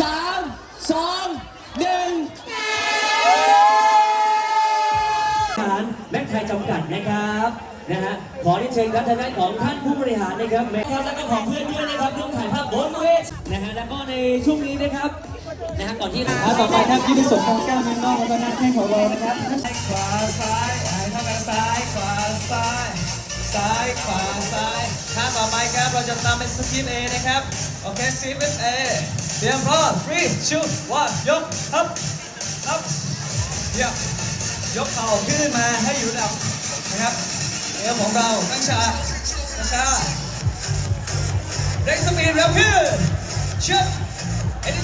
สามสองหนึ่งฐานแม็กไทยจำกัดนะครับนะฮะขอเรียนเชิญครับทางด้านของท่านผู้บริหารนะครับแม็กครับแล้วก็ของเพื่อนด้วยนะครับร่วมถ่ายภาพบนเวทนะฮะแล้วก็ในช่วงนี้นะครับนะฮะก่อนที่อ่าต่อไปครับยี่สิบสองของก้าวเมนนอกแล้วก็นักแข่งของเรานะครับขวาซ้ายหายเข้ามาซ้ายขวาซ้ายซ้ายขวาซ้ายท่าต่อไปครับเราจะตามเป็นสกิปเอนะครับโอเคสกิปเอเต รียมพร้อม three two one ยกอัพอัพเยี่ยมยกเข่าขึ้นมาให้อยู่ระดับนะครับเอวของเราตั้งฉากตั้งฉากเร่งสปีดเร็วขึ้นเชิบเอ็น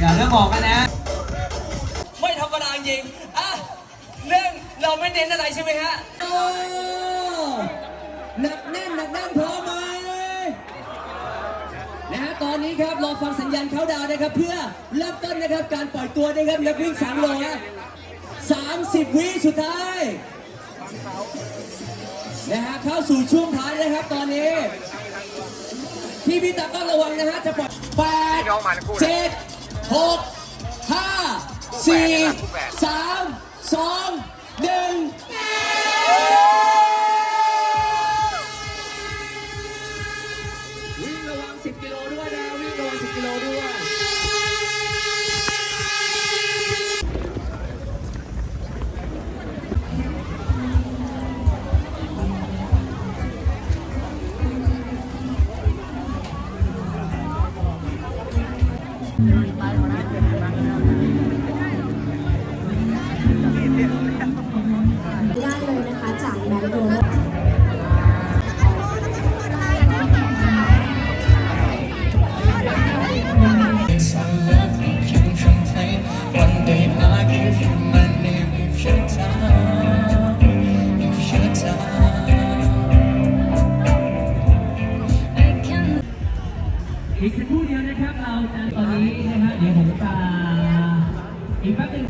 อย่าเริ่มออกกันนะ ไม่ธรรมดาจริงอะหนึ่งเราไม่เน้นอะไรใช่ไหมฮะโอ้หนักแน่นหนักแน่นพร้ อนะฮะตอนนี้ครับรอฟังสัญญาณเขาดาวนะครับ เพื่อเริ่มต้นนะครับการปล่อยตัวนะครับนักวิ่งสามโลฮะสามสิบวิสุดท้ายนะฮะเข้าสู่ช่วงท้ายนะครับตอนนี้พี่พี่ตาก็ระวังนะฮะจะปล่อยแปดเจ็ดหกห้าสี่สามสองหนึ่งวิ่งระวัง10กิโลด้วยนะ วิ่งระวัง10กิโลด้วยไนะครับเราจะตอนนี้นะฮะเดี๋ยวผมจะอีกแป๊บหนึง